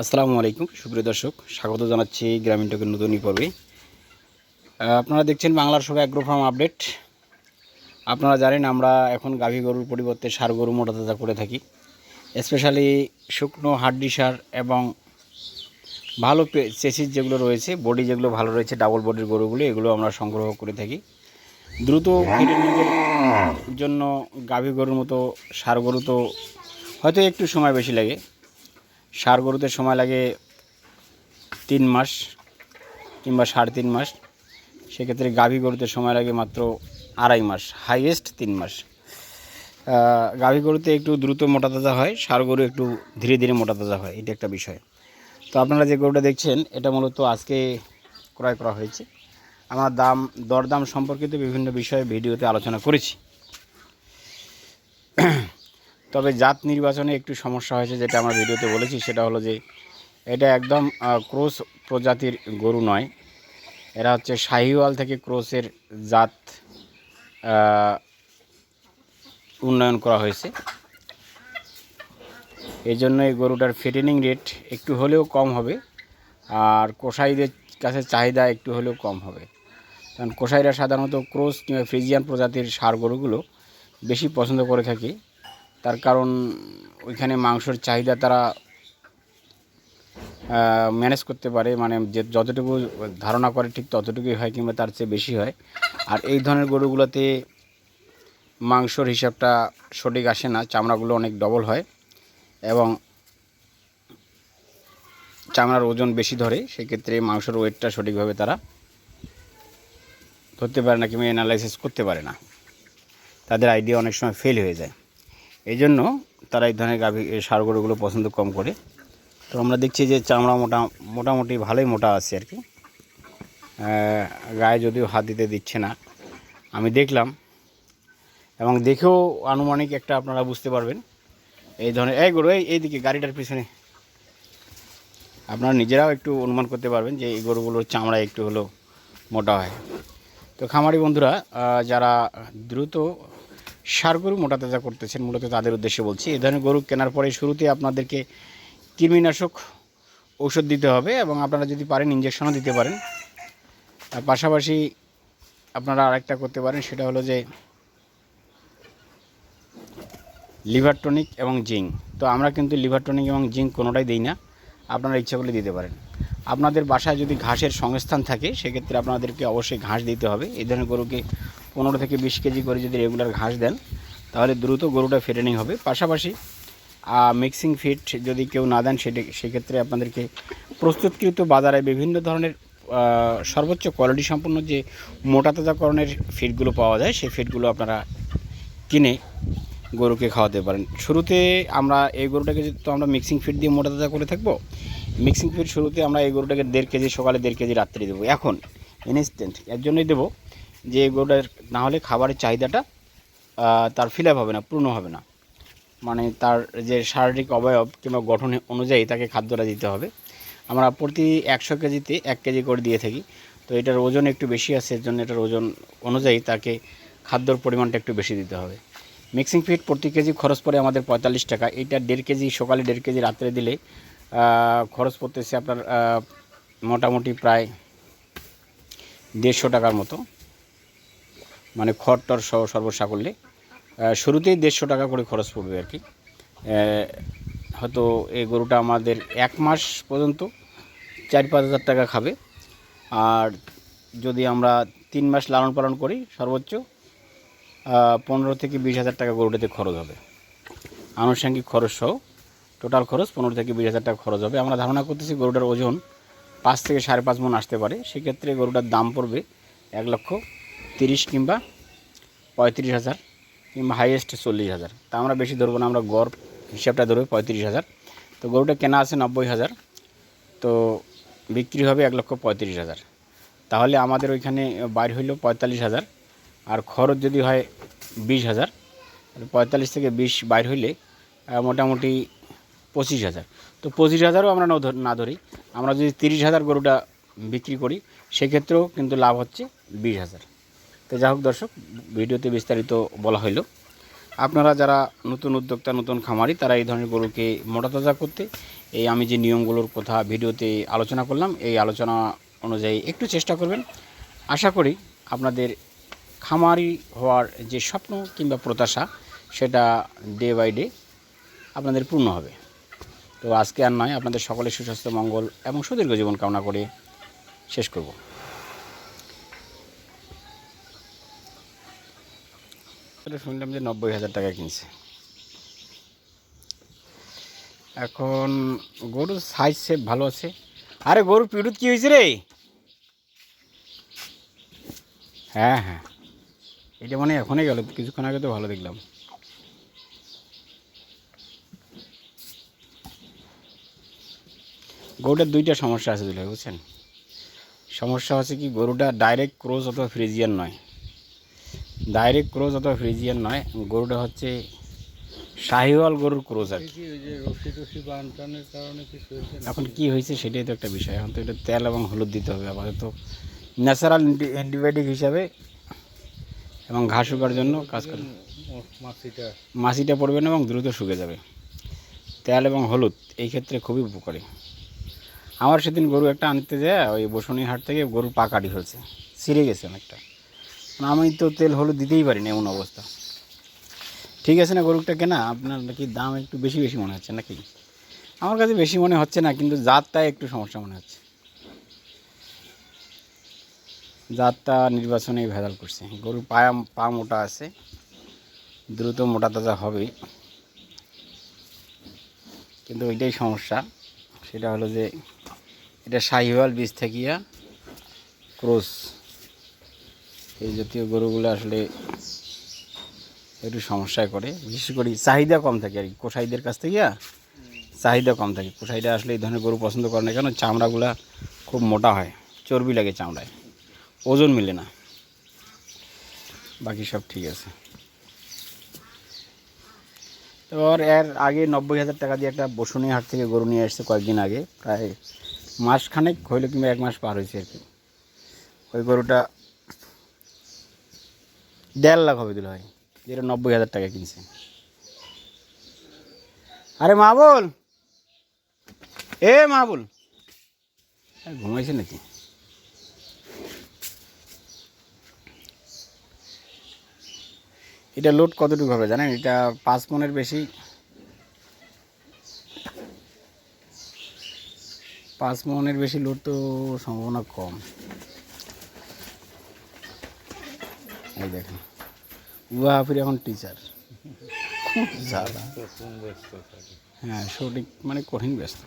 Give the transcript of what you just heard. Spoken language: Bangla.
আসসালামু আলাইকুম। সুপ্রিয় দর্শক, স্বাগত জানাচ্ছি গ্রামীণ টকের নতুন পর্বে। আপনারা দেখছেন বাংলার সবাই অ্যাগ্রো ফার্ম আপডেট। আপনারা জানেন আমরা এখন গাভী গরুর পরিবর্তে সার গরু মোটা তাজা করে থাকি। স্পেশালি শুকনো হাড্ডি সার এবং ভালো চেসিস যেগুলো রয়েছে, বডি যেগুলো ভালো রয়েছে ডাবল বডির গরুগুলো, এগুলো আমরা সংগ্রহ করে থাকি। দ্রুত জন্য গাভী গরুর মতো, সার গরু তো হয়তো একটু সময় বেশি লাগে। সার গরুতে সময় লাগে তিন মাস কিংবা সাড়ে তিন মাস। সেক্ষেত্রে গাভী গরুতে সময় লাগে মাত্র আড়াই মাস হাইয়েস্ট তিন মাস। গাভী গরুতে একটু দ্রুত মোটা তাজা হয়, সার গরু একটু ধীরে ধীরে মোটা তাজা হয়, এটা একটা বিষয়। তো আপনারা যে গরুটা দেখছেন, এটা মূলত আজকে ক্রয় করা হয়েছে। আমার দাম, দরদাম সম্পর্কিত বিভিন্ন বিষয়ে ভিডিওতে আলোচনা করেছি। তবে জাত নির্বাচনে একটু সমস্যা হয়েছে, যেটা আমরা ভিডিওতে বলেছি, সেটা হলো যে এটা একদম ক্রোস প্রজাতির গরু নয়। এরা হচ্ছে শাহিওয়াল থেকে ক্রোসের জাত উন্নয়ন করা হয়েছে। এই জন্য এই গরুটার ফিটেনিং রেট একটু হলেও কম হবে, আর কসাইদের কাছে চাহিদা একটু হলেও কম হবে। কারণ কসাইরা সাধারণত ক্রোস কিংবা ফ্রিজিয়ান প্রজাতির সার গরুগুলো বেশি পছন্দ করে থাকে। তার কারণ ওইখানে মাংসের চাহিদা তারা ম্যানেজ করতে পারে। মানে যে যতটুকু ধারণা করে ঠিক ততটুকুই হয় কিংবা তার চেয়ে বেশি হয়। আর এই ধরনের গরুগুলোতে মাংসর হিসাবটা সঠিক আসে না। চামড়াগুলো অনেক ডবল হয় এবং চামড়ার ওজন বেশি ধরে। সেক্ষেত্রে মাংসর ওয়েটটা সঠিকভাবে তারা ধরতে পারে না কিংবা অ্যানালাইসিস করতে পারে না। তাদের আইডিয়া অনেক সময় ফেল হয়ে যায়। এই জন্য তারা এই ধরনের গাভী সার গরুগুলো পছন্দ কম করে। তো আমরা দেখছি যে চামড়া মোটা মোটামুটি ভালোই মোটা আছে আর কি। গায়ে যদিও হাত দিতে দিচ্ছে না। আমি দেখলাম এবং দেখেও আনুমানিক একটা আপনারা বুঝতে পারবেন। এই ধরনের এই গরু, এই এইদিকে গাড়িটার পিছনে। আপনারা নিজেরাও একটু অনুমান করতে পারবেন যে এই গরুগুলোর চামড়া একটু হলেও মোটা হয়। তো খামারি বন্ধুরা যারা দ্রুত সার গরু মোটা তাজা করতেছেন, মূলত তাদের উদ্দেশ্যে বলছি। এই ধরনের গরু কেনার পরে শুরুতে আপনাদেরকে কৃমিনাশক ঔষধ দিতে হবে এবং আপনারা যদি পারেন ইঞ্জেকশনও দিতে পারেন। আর পাশাপাশি আপনারা আরেকটা করতে পারেন, সেটা হলো যে লিভার টনিক এবং জিঙ্ক। তো আমরা কিন্তু লিভার টনিক এবং জিঙ্ক কোনোটাই দিই না, আপনারা ইচ্ছা করলে দিতে পারেন। আপনাদের বাসায় যদি ঘাসের সংস্থান থাকে, সেক্ষেত্রে আপনাদেরকে অবশ্যই ঘাস দিতে হবে। এই ধরনের গরুকে পনেরো থেকে বিশ কেজি করে যদি রেগুলার ঘাস দেন, তাহলে দ্রুত গরুটা ফেটেনিং হবে। পাশাপাশি মিক্সিং ফিট যদি কেউ না দেন, সেটি, সেক্ষেত্রে আপনাদেরকে প্রস্তুতকৃত বাজারে বিভিন্ন ধরনের সর্বোচ্চ কোয়ালিটি সম্পন্ন যে মোটা তাজাকরণের ফিডগুলো পাওয়া যায়, সেই ফিডগুলো আপনারা কিনে গরুকে খাওয়াতে পারেন। শুরুতে আমরা এই গরুটাকে তো আমরা মিক্সিং ফিড দিয়ে মোটা তাজা করে থাকব। মিক্সিং ফিড শুরুতে আমরা এই গরুটাকে দেড় কেজি, সকালে দেড় কেজি রাত্রে দেবো। এখন ইনস্ট্যান্ট এর জন্যই দেবো যে গরুটার না হলে খাবারের চাহিদাটা তার ফিল আপ হবে না, পূর্ণ হবে না। মানে তার যে শারীরিক অবয়ব কিংবা গঠন অনুযায়ী তাকে খাদ্যটা দিতে হবে। আমরা প্রতি একশো কেজিতে এক কেজি করে দিয়ে থাকি। তো এটার ওজন একটু বেশি আছে, এর জন্য এটার ওজন অনুযায়ী তাকে খাদ্যর পরিমাণটা একটু বেশি দিতে হবে। মিক্সিং ফিড প্রতি কেজি খরচ পড়ে আমাদের পঁয়তাল্লিশ টাকা। এটা দেড় কেজি, সকালে দেড় কেজি, রাত্রে দিলে খরচ পড়তেছে আপনার মোটামুটি প্রায় দেড়শো টাকার মতো। মানে খড় টর সহ সর্বসা করলে শুরুতেই দেড়শো টাকা করে খরচ পড়বে আর কি। হয়তো এই গরুটা আমাদের এক মাস পর্যন্ত চার পাঁচ হাজার টাকা খাবে। আর যদি আমরা তিন মাস লালন পালন করি, সর্বোচ্চ পনেরো থেকে বিশ হাজার টাকা গরুটাতে খরচ হবে। আনুষঙ্গিক খরচ সহ টোটাল খরচ পনেরো থেকে বিশ হাজার টাকা খরচ হবে। আমরা ধারণা করতেছি গরুটার ওজন পাঁচ থেকে সাড়ে পাঁচ মন আসতে পারে। সেক্ষেত্রে গরুটার দাম পড়বে এক লক্ষ তিরিশ কিংবা পঁয়ত্রিশ হাজার কিংবা হাইয়েস্ট চল্লিশ হাজার। তা আমরা বেশি ধরবো না, আমরা গড় হিসাবটা ধরবো পঁয়ত্রিশ হাজার। তো গরুটা কেনা আছে নব্বই হাজার, তো বিক্রি হবে এক লক্ষ পঁয়ত্রিশ হাজার। তাহলে আমাদের ওইখানে বাইর হইল পঁয়তাল্লিশ হাজার, আর খরচ যদি হয় বিশ হাজার পঁয়তাল্লিশ থেকে বিশ বাইর হইলে মোটামুটি পঁচিশ হাজার। তো পঁচিশ হাজারও আমরা না ধর- না ধরি, আমরা যদি তিরিশ হাজার গরুটা বিক্রি করি, সেক্ষেত্রেও কিন্তু লাভ হচ্ছে বিশ হাজার। তো যাই হোক দর্শক, ভিডিওতে বিস্তারিত বলা হইল। আপনারা যারা নতুন উদ্যোক্তা, নতুন খামারি, তারা এই ধরনের গরুকে মোটা তাজা করতে, এই আমি যে নিয়মগুলোর কথা ভিডিওতে আলোচনা করলাম, এই আলোচনা অনুযায়ী একটু চেষ্টা করবেন। আশা করি আপনাদের খামারি হওয়ার যে স্বপ্ন কিংবা প্রত্যাশা, সেটা ডে বাই ডে আপনাদের পূর্ণ হবে। তো আজকে আর নয়, আপনাদের সকলের সুস্বাস্থ্য, মঙ্গল এবং সুদীর্ঘ জীবন কামনা করে শেষ করব। তাহলে শুনলাম যে নব্বই হাজার টাকা কিনছে। এখন গরুর সাইজ সেপ ভালো আছে। আরে গরুর পিড়ুত কি হয়েছে রে? হ্যাঁ হ্যাঁ। এটা মানে এখনই গেল, কিছুক্ষণ আগে তো ভালো দেখলাম। গরুটার দুইটা সমস্যা আছে দুলাই বুঝছেন? সমস্যা হচ্ছে কি, গরুটা ডাইরেক্ট ক্রোজ অথবা ফ্রিজিয়ান নয়। ডাইরেক্ট ক্রোজ অথবা ফ্রিজিয়ান নয়। গরুটা হচ্ছে শাহিওয়াল গরুর ক্রোজ আর কি। হয়েছে? এখন কি হয়েছে সেটাই তো একটা বিষয়। এখন তো এটা তেল এবং হলুদ দিতে হবে আপাতত। ন্যাচারাল অ্যান্টিবায়োটিক হিসাবে এবং ঘাস শুকার জন্য কাজ করে। মাছিটা পড়বে না এবং দ্রুত শুকে যাবে। তেল এবং হলুদ এই ক্ষেত্রে খুবই উপকারী। আমার সেদিন গরু একটা আনতে যায় ওই বসুনি হাট থেকে গরু পা কাটি ফেলছে ছিঁড়ে গেছে অনেকটা। আমি তো তেল হলুদ দিতেই পারি না এমন অবস্থা। ঠিক আছে না গরুটা কেনা? আপনার নাকি দাম একটু বেশি বেশি মনে হচ্ছে নাকি? আমার কাছে বেশি মনে হচ্ছে না, কিন্তু জাতটাই একটু সমস্যা মনে হচ্ছে। জাতটা নির্বাচনে ভেজাল করছে। গরুর পায়া, পা মোটা আছে, দ্রুত মোটা তাজা হবে। কিন্তু ওইটাই সমস্যা। সেটা হলো যে, এটা শাহিওয়াল বীজ থেকিয়া ক্রোস। এই জাতীয় গরুগুলো আসলে একটু সমস্যায় করে বিশেষ করে চাহিদা কম থাকে আর কি। কোষাইদের কাছ থেকে চাহিদা কম থাকে। কোষাইরা আসলে এই ধরনের গরু পছন্দ করে না কেন? চামড়াগুলো খুব মোটা হয়। চর্বি লাগে চামড়ায়। ওজন মিলে না। বাকি সব ঠিক আছে। এবার এর আগে নব্বই হাজার টাকা দিয়ে একটা বসুনি হাট থেকে গরু নিয়ে এসছে কয়েকদিন আগে। প্রায় মাসখানেক হইল কিংবা এক মাস পার হয়েছে আর কি। ওই গরুটা দেড় লাখ হবে দিল ভাই যেটা নব্বই হাজার টাকা কিনছে। আরে মাবুল এ মাবুল এ, ঘুমাইছে নাকি? এটা লোড কতটুকু হবে জানেন? এটা পাঁচ মনের বেশি। পাঁচ মনের বেশি লোড তো সম্ভাবনা কম। এই দেখেন। উহা হাফির এখন টিচার খুব জ্বালা ব্যস্ত হ্যাঁ সঠিক মানে কঠিন ব্যস্ত।